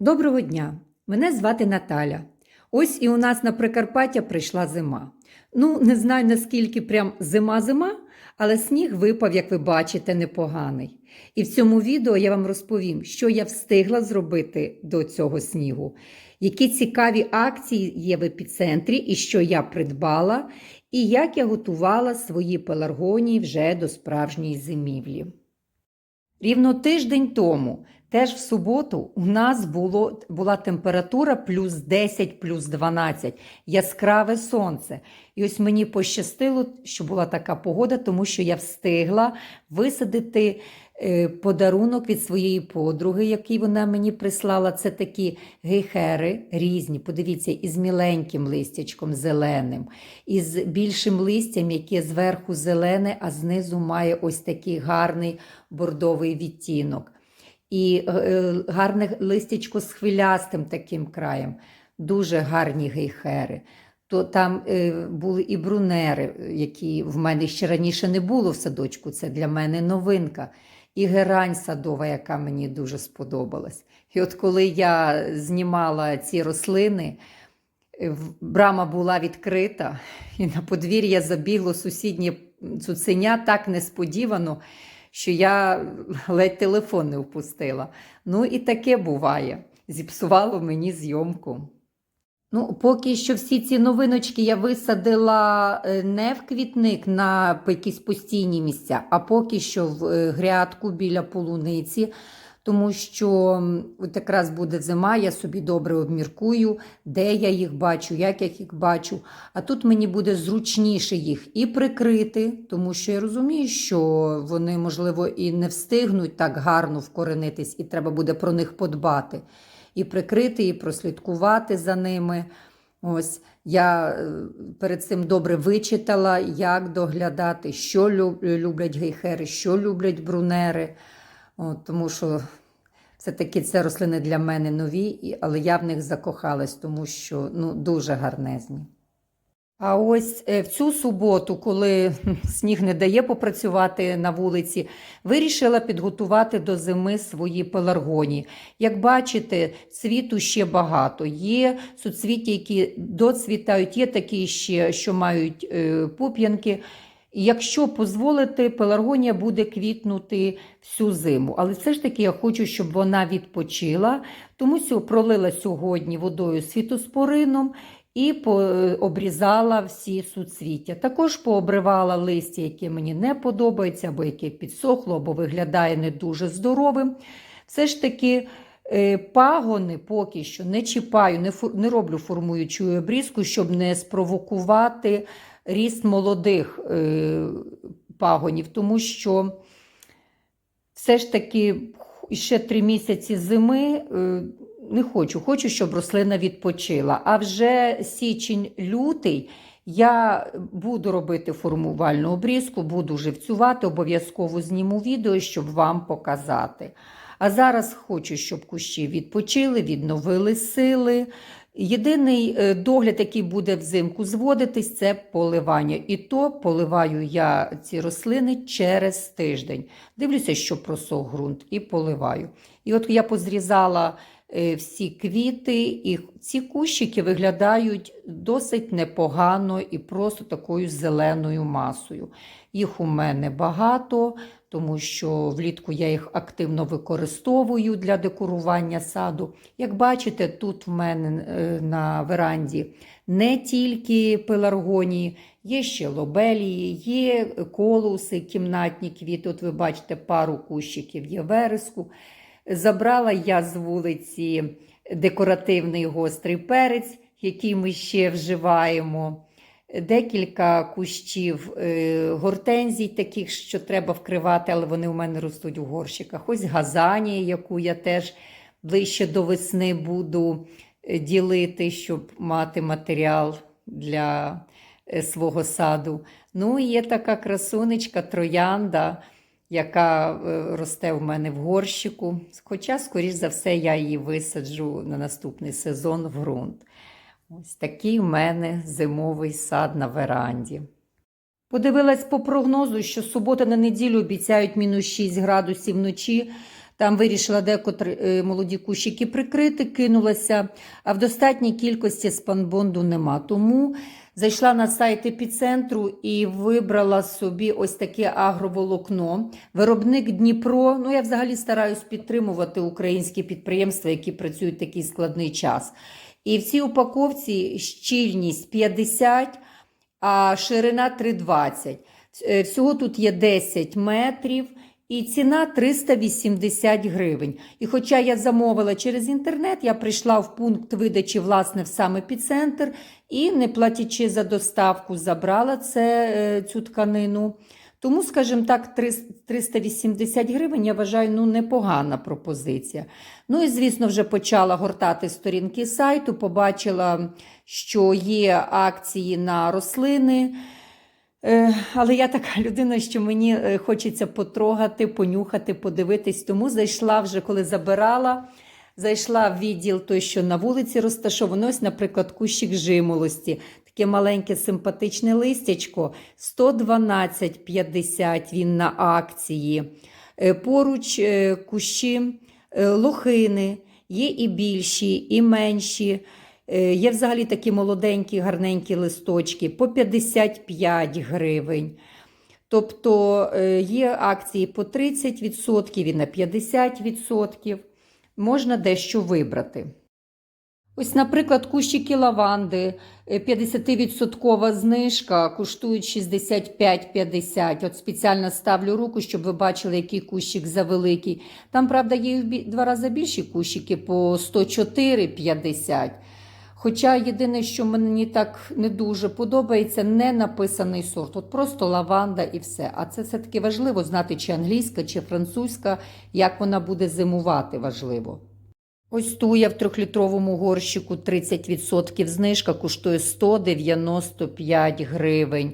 Доброго дня! Мене звати Наталя. Ось і у нас на Прикарпаття прийшла зима. Ну, не знаю наскільки прям зима-зима, але сніг випав, як ви бачите, непоганий. І в цьому відео я вам розповім, що я встигла зробити до цього снігу, які цікаві акції є в епіцентрі, і що я придбала, і як я готувала свої пеларгонії вже до справжньої зимівлі. Рівно тиждень тому, теж в суботу, у нас було, була температура плюс 10, плюс 12, яскраве сонце. І ось мені пощастило, що була така погода, тому що я встигла висадити е, подарунок від своєї подруги, який вона мені прислала. Це такі гейхери різні. Подивіться, із міленьким листячком зеленим, із більшим листям, яке зверху зелене, а знизу має ось такий гарний бордовий відтінок. І е, гарне листячко з хвилястим таким краєм. Дуже гарні гейхери. То там е, були і брунери, які в мене ще раніше не було в садочку. Це для мене новинка. І герань садова, яка мені дуже сподобалась. І от коли я знімала ці рослини, е, брама була відкрита, і на подвір'я забігло сусіднє цуценя так несподівано, що я ледь телефон не впустила. Ну і таке буває. Зіпсувало мені зйомку. Ну, поки що всі ці новиночки я висадила е, не в квітник на якісь постійні місця, а поки що в е, грядку біля полуниці, тому що от якраз буде зима, я собі добре обміркую, де я їх бачу, як я їх бачу. А тут мені буде зручніше їх і прикрити, тому що я розумію, що вони, можливо, і не встигнуть так гарно вкоренитись, і треба буде про них подбати і прикрити, і прослідкувати за ними. Ось я е, перед цим добре вичитала, як доглядати, що люблять гейхери, що люблять брунери. От, тому що все-таки це рослини для мене нові, але я в них закохалась, тому що ну, дуже гарнезні. А ось е, в цю суботу, коли сніг не дає попрацювати на вулиці, вирішила підготувати до зими свої пеларгонії. Як бачите, цвіту ще багато. Є суцвіття, які доцвітають, є такі ще, що мають е, пуп'янки. Якщо дозволити, пеларгонія буде квітнути всю зиму. Але все ж таки я хочу, щоб вона відпочила, тому що пролила сьогодні водою світоспорином і е, обрізала всі суцвіття. Також пообривала листя, яке мені не подобається, або яке підсохло, або виглядає не дуже здоровим. Все ж таки. е, Пагони поки що не чіпаю, не, фор- не роблю формуючу обрізку, щоб не спровокувати ріст молодих е, пагонів, тому що все ж таки ще три місяці зими е, не хочу. Хочу, щоб рослина відпочила. А вже січень-лютий я буду робити формувальну обрізку, буду живцювати, обов'язково зніму відео, щоб вам показати. А зараз хочу, щоб кущі відпочили, відновили сили. Єдиний е, догляд, який буде взимку зводитись, це поливання. І то поливаю я ці рослини через тиждень. Дивлюся, що просох ґрунт, і поливаю. І от я позрізала е, всі квіти, і ці кущики виглядають досить непогано і просто такою зеленою масою. Їх у мене багато, тому що влітку я їх активно використовую для декорування саду. Як бачите, тут в мене е, на веранді не тільки пеларгонії, є ще лобелії, є колуси, кімнатні квіти. От ви бачите, пару кущиків є вереску. Забрала я з вулиці декоративний гострий перець, який ми ще вживаємо. Декілька кущів е, гортензій, таких, що треба вкривати, але вони у мене ростуть у горщиках. Ось газанія, яку я теж ближче до весни буду е, ділити, щоб мати матеріал для е, свого саду. Ну і є така красунечка троянда, яка росте у мене в горщику. Хоча, скоріш за все, я її висаджу на наступний сезон в ґрунт. Ось такий в мене зимовий сад на веранді. Подивилась по прогнозу, що субота на неділю обіцяють мінус 6 градусів вночі, Там вирішила декотри е, молоді кущики прикрити, кинулася, а в достатній кількості спанбонду нема. Тому зайшла на сайт епіцентру і вибрала собі ось таке агроволокно. Виробник Дніпро. Ну, я взагалі стараюсь підтримувати українські підприємства, які працюють в такий складний час. І в цій упаковці щільність 50, а ширина 3,20. Е, Всього тут є 10 метрів. І ціна 380 гривень. І хоча я замовила через інтернет, я прийшла в пункт видачі власне в сам епіцентр і, не платячи за доставку, забрала це, е, цю тканину. Тому, скажімо так, 380 гривень, я вважаю, ну, непогана пропозиція. Ну і, звісно, вже почала гортати сторінки сайту, побачила, що є акції на рослини. Е, Але я така людина, що мені е, хочеться потрогати, понюхати, подивитись. Тому зайшла вже, коли забирала, зайшла в відділ той, що на вулиці розташовано. Ось, наприклад, кущик жимолості. Таке маленьке симпатичне листячко. 112,50 він на акції. Е, Поруч е, кущі е, лохини, є і більші, і менші. Є взагалі такі молоденькі, гарненькі листочки по 55 гривень. Тобто є акції по 30% і на 50%. Можна дещо вибрати. Ось, наприклад, кущики лаванди, е, 50% знижка, коштують 65,50. От спеціально ставлю руку, щоб ви бачили, який кущик завеликий. Там, правда, є в два рази більші кущики по 104,50. Хоча єдине, що мені так не дуже подобається, не написаний сорт. От просто лаванда і все. А це все-таки важливо знати, чи англійська, чи французька, як вона буде зимувати, важливо. Ось туя в трьохлітровому горщику 30% знижка коштує 195 гривень.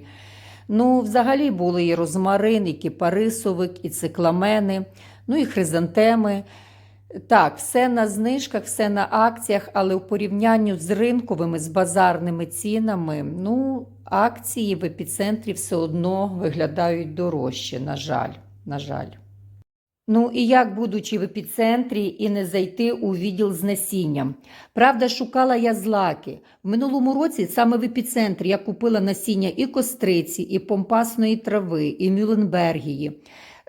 Ну, взагалі були і розмарин, і кипарисовик, і цикламени, ну і хризантеми. Так, все на знижках, все на акціях, але в порівнянні з ринковими, з базарними цінами, ну, акції в епіцентрі все одно виглядають дорожче, на жаль. На жаль. Ну і як, будучи в епіцентрі, і не зайти у відділ з насінням? Правда, шукала я злаки. В минулому році саме в епіцентрі я купила насіння і костриці, і помпасної трави, і мюленбергії.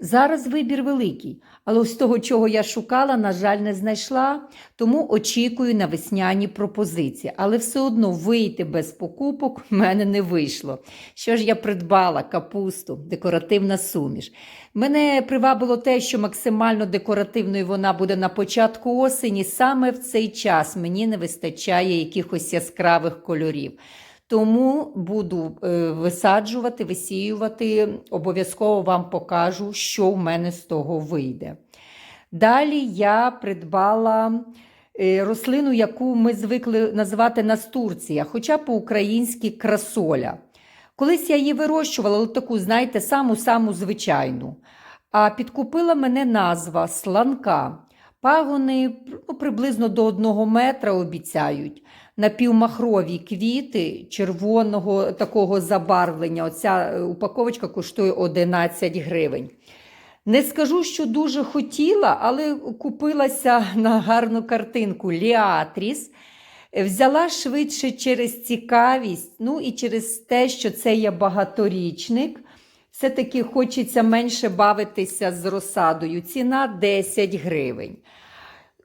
Зараз вибір великий, але ось того, чого я шукала, на жаль, не знайшла, тому очікую на весняні пропозиції. Але все одно вийти без покупок в мене не вийшло. Що ж я придбала? Капусту, декоративна суміш. Мене привабило те, що максимально декоративною вона буде на початку осені. Саме в цей час мені не вистачає якихось яскравих кольорів. Тому буду е, висаджувати, висіювати, обов'язково вам покажу, що в мене з того вийде. Далі я придбала е, рослину, яку ми звикли називати настурція, хоча по-українськи красоля. Колись я її вирощувала, таку, знаєте, саму-саму звичайну. А підкупила мене назва сланка. Пагони ну, приблизно до одного метра обіцяють. Напівмахрові квіти червоного такого забарвлення. Оця е, упаковочка коштує 11 гривень. Не скажу, що дуже хотіла, але купилася на гарну картинку Ліатріс. Взяла швидше через цікавість, ну і через те, що це є багаторічник. Все-таки хочеться менше бавитися з розсадою. Ціна 10 гривень.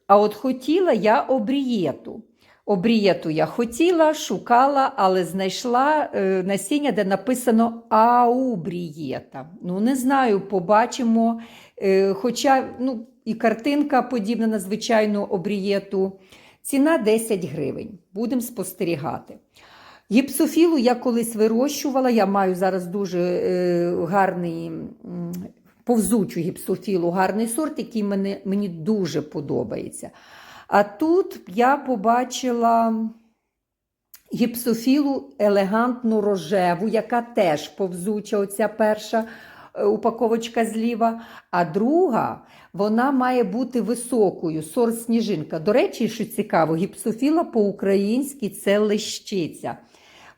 А от хотіла я обрієту. Обрієту я хотіла, шукала, але знайшла е, насіння, де написано аубрієта. Ну, не знаю, побачимо. Е, хоча ну, і картинка подібна на звичайну обрієту. Ціна 10 гривень. Будемо спостерігати. Гіпсофілу я колись вирощувала. Я маю зараз дуже е, гарний повзучу гіпсофілу, гарний сорт, який мені, мені дуже подобається. А тут я побачила гіпсофілу елегантну рожеву, яка теж повзуча, оця перша упаковочка зліва. А друга вона має бути високою, сорт сніжинка. До речі, що цікаво, гіпсофіла по-українськи це лещиця.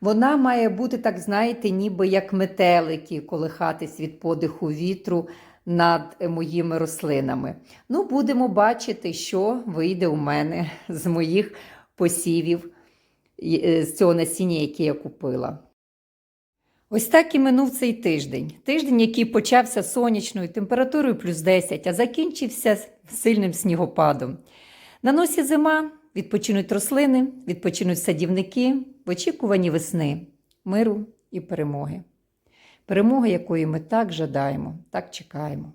Вона має бути, так знаєте, ніби як метелики, колихатись від подиху вітру. над моїми рослинами. Ну, будемо бачити, що вийде у мене з моїх посівів, е, з цього насіння, яке я купила. Ось так і минув цей тиждень. Тиждень, який почався сонячною температурою плюс 10, а закінчився сильним снігопадом. На носі зима, відпочинуть рослини, відпочинуть садівники в очікуванні весни, миру і перемоги. Перемоги, якої ми так жадаємо, так чекаємо.